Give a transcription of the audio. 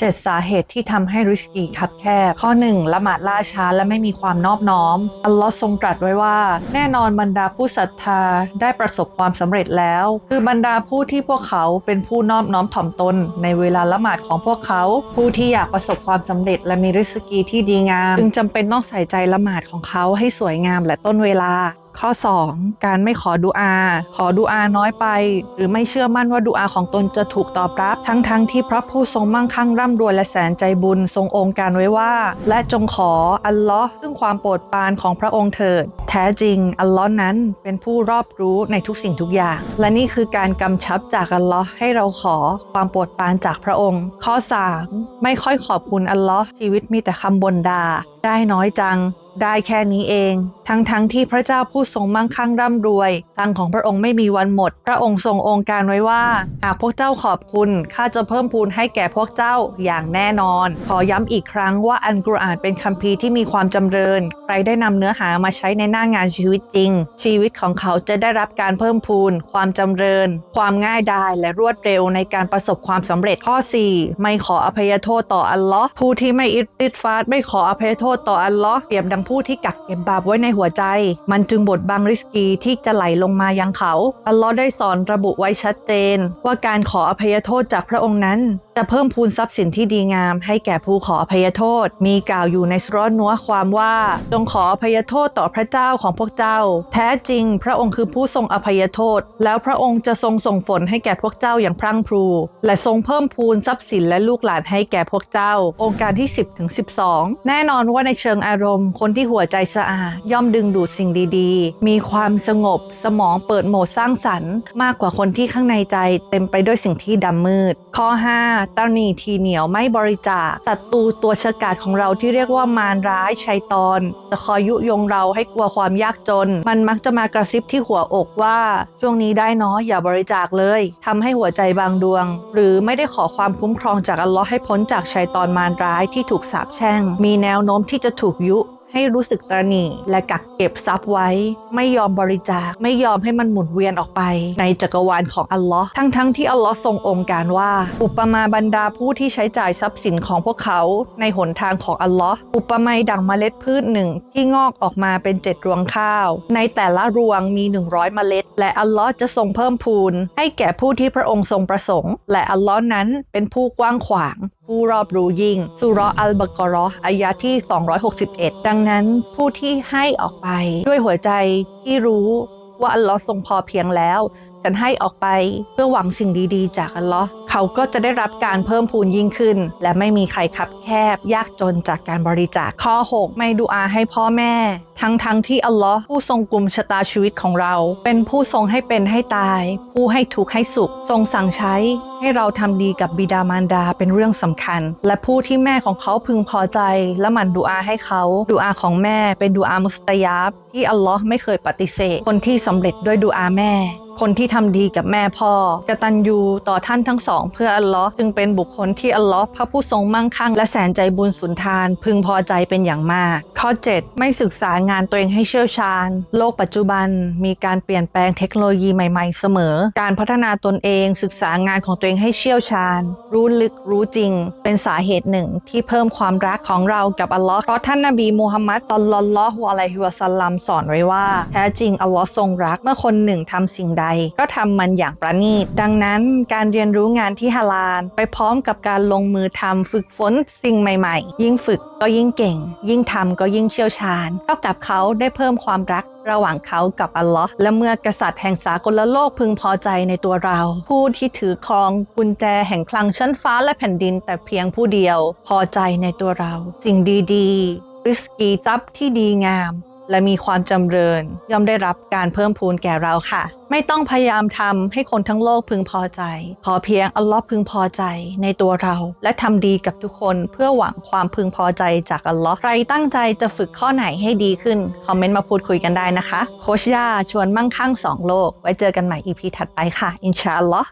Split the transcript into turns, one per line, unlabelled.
7 สาเหตุที่ทำให้ริสกีคับแคบ ข้อ 1 ละหมาดล่าช้าและไม่มีความนอบน้อม อัลลอฮ์ทรงตรัสไว้ว่า แน่นอนบรรดาผู้ศรัทธาได้ประสบความสำเร็จแล้ว คือบรรดาผู้ที่พวกเขาเป็นผู้นอบน้อมถ่อมตน ในเวลาละหมาดของพวกเขา ผู้ที่อยากประสบความสำเร็จและมีริสกีที่ดีงาม จึงจำเป็นต้องใส่ใจละหมาดของเขาให้สวยงามและต้นเวลา ข้อ 2 การไม่ขอดุอา ขอดุอาน้อยไป หรือไม่เชื่อมั่นว่าดุอาของตนจะถูกตอบรับ ทั้งๆทที่พระผู้ทรงมั่งคั่งร่ำรวยและแสนใจบุญทรงองค์การไว้ว่า และจงขออัลลอฮ์ซึ่งความโปรดปรานของพระองค์เถิด แท้จริง อัลลอฮ์นั้นเป็นผู้รอบรู้ในทุกสิ่งทุกอย่าง และนี่คือการกำชับจากอัลลอฮ์ให้เราขอความโปรดปรานจากพระองค์ ข้อ 3 ไม่ค่อยขอบคุณอัลลอฮ์ชีวิตมีแต่คำบ่นด่าได้น้อยจังได้แค่นี้เอง ทั้งๆทที่พระเจ้าผู้ทรงมั่งคั่งร่ำรวยตังของพระองค์ไม่มีวันหมด พระองค์ทรงองค์การไว้ว่า หากพวกเจ้าขอบคุณข้าจะเพิ่มพูนให้แก่พวกเจ้าอย่างแน่นอน ขอย้ำอีกครั้งว่าอันกุรอานเป็นคัมภีร์ที่มีความจำเริญ ใครได้นำเนื้อหามาใช้ในหน้างานชีวิตจริง ชีวิตของเขาจะได้รับการเพิ่มพูน ความจำเริญ ความง่ายดายและรวดเร็วในการประสบความสำเร็จข้อ 4 ไม่ขออภัยโทษต่ออัลลอฮ์ผู้ที่ไม่อิดติดฟาดไม่ขออภัยโทษต่ออัลลอฮ์เปรียบดังผู้ที่กักเก็บบาปไว้ในหัวใจ มันจึงบดบังริสกีที่จะไหลลงมายังเขา อัลลอฮ์ได้สอนระบุไว้ชัดเจน ว่าการขออภัยโทษจากพระองค์นั้น จะเพิ่มพูนทรัพย์สินที่ดีงาม ให้แก่ผู้ขออภัยโทษ มีกล่าวอยู่ในสุรนัวความว่าจงขออภัยโทษต่อพระเจ้าของพวกเจ้า แท้จริง พระองค์คือผู้ทรงอภัยโทษ แล้วพระองค์จะทรงส่งฝนให้แก่พวกเจ้าอย่างพรั่งพรู และทรงเพิ่มพูนทรัพย์สินและลูกหลานให้แก่พวกเจ้า องค์การที่ 10ถึง12 แน่นอนว่าในเชิงอารมณ์ คนที่หัวใจสะอาดย่อมดึงดูดสิ่งดีๆ มีความสงบ สมองเปิดโหมดสร้างสรรค์ มากกว่าคนที่ข้างในใจเต็มไปด้วยสิ่งที่ดำมืด ข้อ 5ตรณีทีเหนียวไม่บริจาคศัตรูตัวฉกาจของเราที่เรียกว่ามารร้ายชัยตอนจะคอยยุยงเราให้กลัวความยากจน มันมักจะมากระซิบที่หัวอกว่า ช่วงนี้ได้เนาะอย่าบริจาคเลยทำให้หัวใจบางดวง หรือไม่ได้ขอความคุ้มครองจากอัลลอฮ์ให้พ้นจากชัยตอนมารร้ายที่ถูกสาปแช่ง มีแนวโน้มที่จะถูกยุ ให้รู้สึกตระหนี่และกักเก็บทรัพย์ไว้ ไม่ยอมบริจาค ไม่ยอมให้มันหมุนเวียนออกไป ในจักรวาลของอัลลอฮ์ทั้งๆทที่อัลลอฮ์ทรงองค์การว่า อุปมาบรรดาผู้ที่ใช้จ่ายทรัพย์สินของพวกเขาในหนทางของอัลลอฮ์อุปมาดังเมล็ดพืชหนึ่งที่งอกออกมาเป็นเจ็ดรวงข้าว ในแต่ละรวงมี 100 เมล็ด และอัลลอฮ์จะทรงเพิ่มพูน ให้แก่ผู้ที่พระองค์ทรงประสงค์ และอัลลอฮ์นั้นเป็นผู้กว้างขวาง ผู้รอบรู้ยิ่งสุรอัลบกอเราะห์อายะที่ 261 ดังนั้นผู้ที่ให้ออกไปด้วยหัวใจที่รู้ว่าอัลลอฮ์ทรงพอเพียงแล้ว ฉันให้ออกไปเพื่อหวังสิ่งดีๆ จากอัลลอฮ์เขาก็จะได้รับการเพิ่มพูนยิ่งขึ้น และไม่มีใครคับแคบ ยากจนจากการบริจาคข้อ 6 ไม่ดูอาให้พ่อแม่ ทั้งๆทที่อัลลอฮ์ผู้ทรงกลุ่มชะตาชีวิตของเรา เป็นผู้ทรงให้เป็นให้ตาย ผู้ให้ทุกข์ให้สุข ทรงสั่งใช้ ให้เราทำดีกับบิดามารดาเป็นเรื่องสำคัญ และผู้ที่แม่ของเขาพึงพอใจ และหมั่นดูอาให้เขาดูอาของแม่เป็นดูอามุสตยาบที่อัลลอฮ์ไม่เคยปฏิเสธ คนที่สำเร็จด้วยดูอาแม่ คนที่ทำดีกับแม่พ่อกตัญญูต่อท่านทั้งสอง เพื่ออัลลอฮ์จึงเป็นบุคคลที่อัลลอฮ์พระผู้ทรงมั่งคั่ง และแสนใจบุญสุนทาน พึงพอใจเป็นอย่างมาก ข้อ 7 ไม่ศึกษางานตัวเองให้เชี่ยวชาญ โลกปัจจุบันมีการเปลี่ยนแปลงเทคโนโลยีใหม่ ๆ เสมอ การพัฒนาตนเองศึกษางานของตัวเองให้เชี่ยวชาญ รู้ลึกรู้จริง เป็นสาเหตุหนึ่งที่เพิ่มความรักของเรากับอัลลอฮ์เพราะท่านนบีมูฮัมมัดตอลลัลลอฮุอะลัยฮิวะซัลลัมสอนไว้ว่า แท้จริงอัลลอฮ์ทรงรักเมื่อคนหนึ่งทำสิ่งใดก็ทำมันอย่างประณีต ดังนั้นการเรียนรู้งานที่ฮาลาล ไปพร้อมกับการลงมือทำฝึกฝนสิ่งใหม่ๆ ยิ่งฝึกก็ยิ่งเก่ง ยิ่งทำก็ยิ่งเชี่ยวชาญ เท่ากับเขาได้เพิ่มความรักระหว่างเขากับอัลลอฮ์และเมื่อกษัตริย์แห่งสากลโลกพึงพอใจในตัวเรา ผู้ที่ถือครองกุญแจแห่งคลังชั้นฟ้าและแผ่นดินแต่เพียงผู้เดียว พอใจในตัวเรา สิ่งดีๆริสกีทรัพย์ที่ดีงาม และมีความจำเริญ ย่อมได้รับการเพิ่มพูนแก่เราค่ะ ไม่ต้องพยายามทำให้คนทั้งโลกพึงพอใจ ขอเพียงอัลลอฮ์พึงพอใจในตัวเรา และทำดีกับทุกคนเพื่อหวังความพึงพอใจจากอัลลอฮ์ใครตั้งใจจะฝึกข้อไหนให้ดีขึ้น คอมเมนต์มาพูดคุยกันได้นะคะ โคชย่าชวนมั่งคั่งสองโลก ไว้เจอกันใหม่ EP ถัดไปค่ะ อินชาอัลลอฮ์